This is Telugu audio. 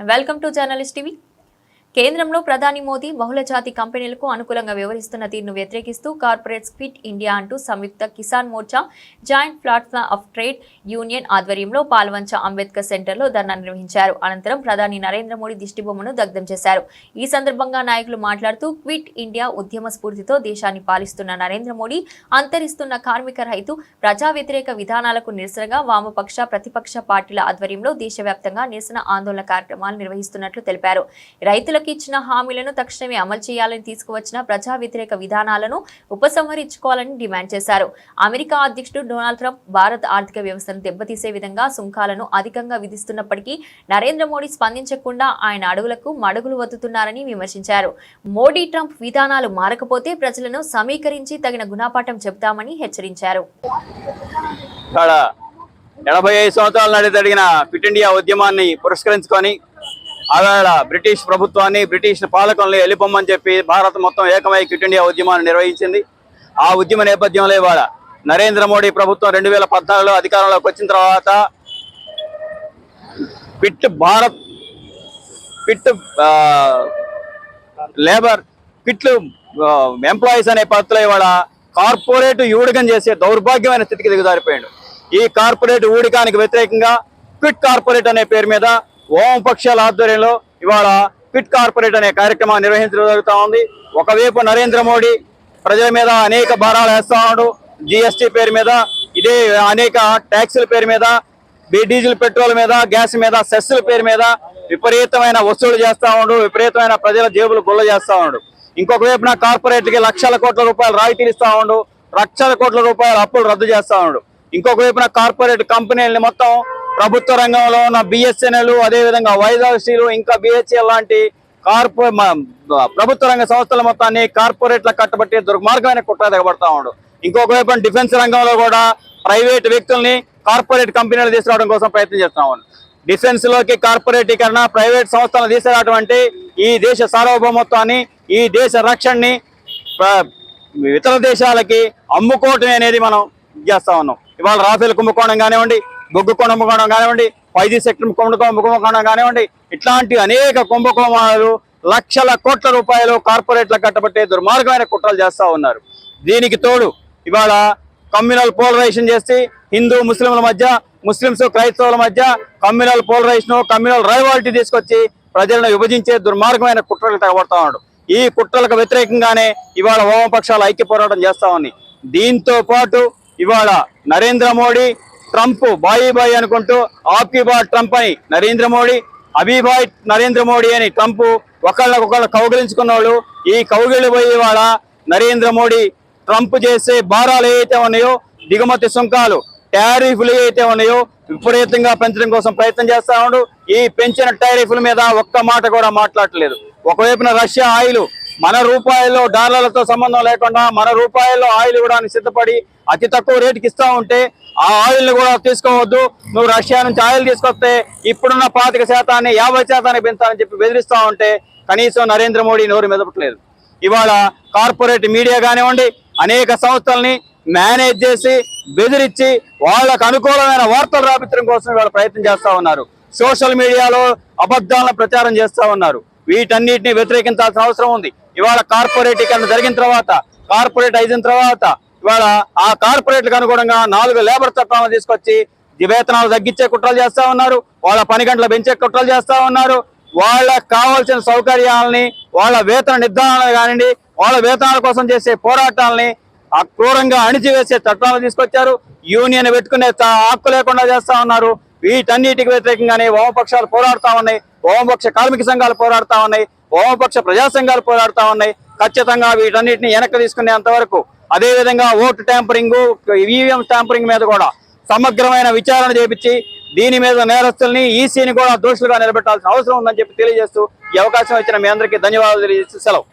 And welcome to Journalist TV. కేంద్రంలో ప్రధాని మోదీ బహుళజాతి కంపెనీలకు అనుకూలంగా వ్యవహరిస్తున్న తీరును వ్యతిరేకిస్తూ కార్పొరేట్ క్విట్ ఇండియా అంటూ Samyukta Kisan Morcha joint platform of trade union ఆధ్వర్యంలో పాల్వంచ అంబేద్కర్ సెంటర్లో ధర్నా నిర్వహించారు. అనంతరం ప్రధాని నరేంద్ర మోడీ దిష్టిబొమ్మను దగ్ధం చేశారు. ఈ సందర్భంగా నాయకులు మాట్లాడుతూ క్విట్ ఇండియా ఉద్యమ స్ఫూర్తితో దేశాన్ని పాలిస్తున్న నరేంద్ర మోడీ అంతరిస్తున్న కార్మిక రైతు ప్రజా వ్యతిరేక విధానాలకు నిరసనగా వామపక్ష ప్రతిపక్ష పార్టీల ఆధ్వర్యంలో దేశవ్యాప్తంగా నిరసన ఆందోళన కార్యక్రమాలు నిర్వహిస్తున్నట్లు తెలిపారు. ప్రజలకు ఇచ్చిన హామీలను తక్షణమే అమలు చేయాలని తీసుకువచ్చిన ప్రజా వ్యతిరేక విధానాలను ఉపసంహరించుకోవాలని డిమాండ్ చేశారు. అమెరికా అధ్యక్షుడు డొనాల్డ్ ట్రంప్ భారత్ ఆర్థిక వ్యవస్థను దెబ్బతీసే విధంగా సుంకాలను అధికంగా విధిస్తున్నప్పటికీ నరేంద్ర మోడీ స్పందించకుండా ఆయన అడుగులకు మడుగులు వత్తుతున్నారని విమర్శించారు. మోడీ ట్రంప్ విధానాలు మారకపోతే ప్రజలను సమీకరించి తగిన గుణపాఠం చెబుతామని హెచ్చరించారు. ఎనభై ఐదు సంవత్సరాల నాటి జరిగిన ఫిట్ ఇండియా ఉద్యమాన్ని పురస్కరించుకొని ఆవేళ బ్రిటిష్ ప్రభుత్వాన్ని బ్రిటిష్ పాలకంలో వెళ్ళిపోమని చెప్పి భారత్ మొత్తం ఏకమై క్విట్ ఇండియా ఉద్యమాన్ని నిర్వహించింది. ఆ ఉద్యమ నేపథ్యంలో ఇవాళ నరేంద్ర మోడీ ప్రభుత్వం రెండు వేల పద్నాలుగులో అధికారంలోకి వచ్చిన తర్వాత పిట్ భారత్ పిట్ లేబర్ పిట్లు ఎంప్లాయీస్ అనే పద్ధతిలో ఇవాళ కార్పొరేట్ ఊడికం చేసే దౌర్భాగ్యమైన స్థితికి దిగజారిపోయాడు. ఈ కార్పొరేట్ ఊడికానికి వ్యతిరేకంగా క్విట్ కార్పొరేట్ అనే పేరు మీద వామపక్షాల ఆధ్వర్యంలో ఇవాళ ఫిట్ కార్పొరేట్ అనే కార్యక్రమాన్ని నిర్వహించడం జరుగుతూ ఉంది. ఒకవైపు నరేంద్ర మోడీ ప్రజల మీద అనేక భారాలు వేస్తా ఉన్నాడు. జిఎస్టీ పేరు మీద ఇదే అనేక ట్యాక్సుల పేరు మీద డీజిల్ పెట్రోల్ మీద గ్యాస్ మీద సెస్సుల పేరు మీద విపరీతమైన వసూలు చేస్తా ఉండు విపరీతమైన ప్రజల జేబులు గుల్ల చేస్తా ఉండు ఇంకొక వైపున కార్పొరేట్కి లక్షల కోట్ల రూపాయలు రాయితీలు ఇస్తా ఉండు లక్షల కోట్ల రూపాయల అప్పులు రద్దు చేస్తా ఉండు ఇంకొక వైపున కార్పొరేట్ కంపెనీలని మొత్తం ప్రభుత్వ రంగంలో ఉన్న బిఎస్ఎన్ఎల్ అదేవిధంగా వైజాగ్ స్టీల్ ఇంకా బిహెచ్ఎల్ లాంటి కార్పొ ప్రభుత్వ రంగ సంస్థల మొత్తాన్ని కార్పొరేట్ల కట్టబట్టి దుర్మార్గమైన కుట్ర దిగబడతా ఉండు ఇంకొక వైపు డిఫెన్స్ రంగంలో కూడా ప్రైవేట్ వ్యక్తుల్ని కార్పొరేట్ కంపెనీలు తీసుకురావడం కోసం ప్రయత్నం చేస్తా ఉన్నాను డిఫెన్స్లోకి కార్పొరేటీకరణ ప్రైవేట్ సంస్థలను తీసుకురావడం అంటే ఈ దేశ సార్వభౌమత్వాన్ని ఈ దేశ రక్షణని ఇతర దేశాలకి అమ్ముకోవటం అనేది మనం చేస్తా ఉన్నాం. ఇవాళ రాఫేల్ కుంభకోణం కానివ్వండి బొగ్గు కుంభకోణం కానివ్వండి ఐదు సెక్టర్ కుంభకోణం కానివ్వండి ఇట్లాంటి అనేక కుంభకోణాలు లక్షల కోట్ల రూపాయలు కార్పొరేట్లకు కట్టబట్టే దుర్మార్గమైన కుట్రలు చేస్తూ ఉన్నారు. దీనికి తోడు ఇవాళ కమ్యూనల్ పోలరైజేషన్ చేసి హిందూ ముస్లింల మధ్య ముస్లింస్ క్రైస్తవుల మధ్య కమ్యూనల్ పోలరైజేషన్ కమ్యూనల్ రైవాలిటీ తీసుకొచ్చి ప్రజలను విభజించే దుర్మార్గమైన కుట్రలు తగబడతా ఉన్నాడు ఈ కుట్రలకు వ్యతిరేకంగానే ఇవాళ వామపక్షాలు ఐక్య పోరాటం చేస్తా ఉన్నాయి. దీంతో పాటు ఇవాళ నరేంద్ర మోడీ ట్రంప్ బాయి బాయ్ అనుకుంటూ ఆప్కి బా ట్రంప్ అని నరేంద్ర మోడీ అభిబాయ్ నరేంద్ర మోడీ అని ట్రంప్ ఒకళ్ళకొకళ్ళు కౌగిలించుకున్న వాళ్ళు ఈ కౌగిలిపోయే వాళ్ళ నరేంద్ర మోడీ ట్రంప్ చేసే భారాలు ఏవైతే ఉన్నాయో దిగుమతి సుంకాలు టారిఫ్లు ఏవైతే ఉన్నాయో విపరీతంగా పెంచడం కోసం ప్రయత్నం చేస్తా ఉండు. ఈ పెంచిన టారిఫ్ల మీద ఒక్క మాట కూడా మాట్లాడలేదు ఒకవైపున రష్యా ఆయిల్ మన రూపాయల్లో డాలర్లతో సంబంధం లేకుండా మన రూపాయల్లో ఆయిల్ ఇవ్వడానికి సిద్ధపడి అతి తక్కువ రేటుకి ఇస్తా ఉంటే ఆ ఆయిల్ని కూడా తీసుకోవద్దు. నువ్వు రష్యా నుంచి ఆయిల్ తీసుకొస్తే ఇప్పుడున్న పాతిక శాతాన్ని యాభై శాతానికి పెంచాలని చెప్పి బెదిరిస్తా ఉంటే కనీసం నరేంద్ర మోడీ నోరు మెదపట్లేదు. ఇవాళ కార్పొరేట్ మీడియా కానివ్వండి అనేక సంస్థల్ని మేనేజ్ చేసి బెదిరించి వాళ్ళకు అనుకూలమైన వార్తలు రాపించడం కోసం ఇవాళ ప్రయత్నం చేస్తా ఉన్నారు. సోషల్ మీడియాలో అబద్ధాలను ప్రచారం చేస్తా ఉన్నారు. వీటన్నిటిని వ్యతిరేకించాల్సిన అవసరం ఉంది. ఇవాళ కార్పొరేటీకరణ జరిగిన తర్వాత కార్పొరేట్ అయిన తర్వాత ఇవాళ ఆ కార్పొరేట్లకు అనుగుణంగా నాలుగు లేబర్ చట్టాలను తీసుకొచ్చి ఈ వేతనాలు తగ్గించే కుట్రలు చేస్తా ఉన్నారు వాళ్ళ పని గంటలు పెంచే కుట్రలు చేస్తా ఉన్నారు. వాళ్ళకు కావాల్సిన సౌకర్యాలని వాళ్ళ వేతన నిర్ధారణ కానివ్వండి వాళ్ళ వేతనాల కోసం చేసే పోరాటాలని అక్రూరంగా అణిచివేసే చట్టాలను తీసుకొచ్చారు. యూనియన్ పెట్టుకునే హక్కు లేకుండా చేస్తా ఉన్నారు. వీటన్నిటికి వ్యతిరేకంగానే వామపక్షాలు పోరాడుతా ఉన్నాయి. వామపక్ష కార్మిక సంఘాలు పోరాడుతా ఉన్నాయి. వామపక్ష ప్రజా సంఘాలు ఉన్నాయి. ఖచ్చితంగా వీటన్నిటిని వెనక్కి తీసుకునేంత వరకు అదేవిధంగా ఓటు ట్యాంపరింగ్ ఈవీఎం ట్యాంపరింగ్ మీద కూడా సమగ్రమైన విచారణ చేపించి దీని మీద నేరస్తుల్ని ఈసీని కూడా దోషులుగా నిలబెట్టాల్సిన అవసరం ఉందని చెప్పి తెలియజేస్తూ ఈ అవకాశం ఇచ్చిన మీ అందరికీ ధన్యవాదాలు తెలియజేస్తూ సెలవు.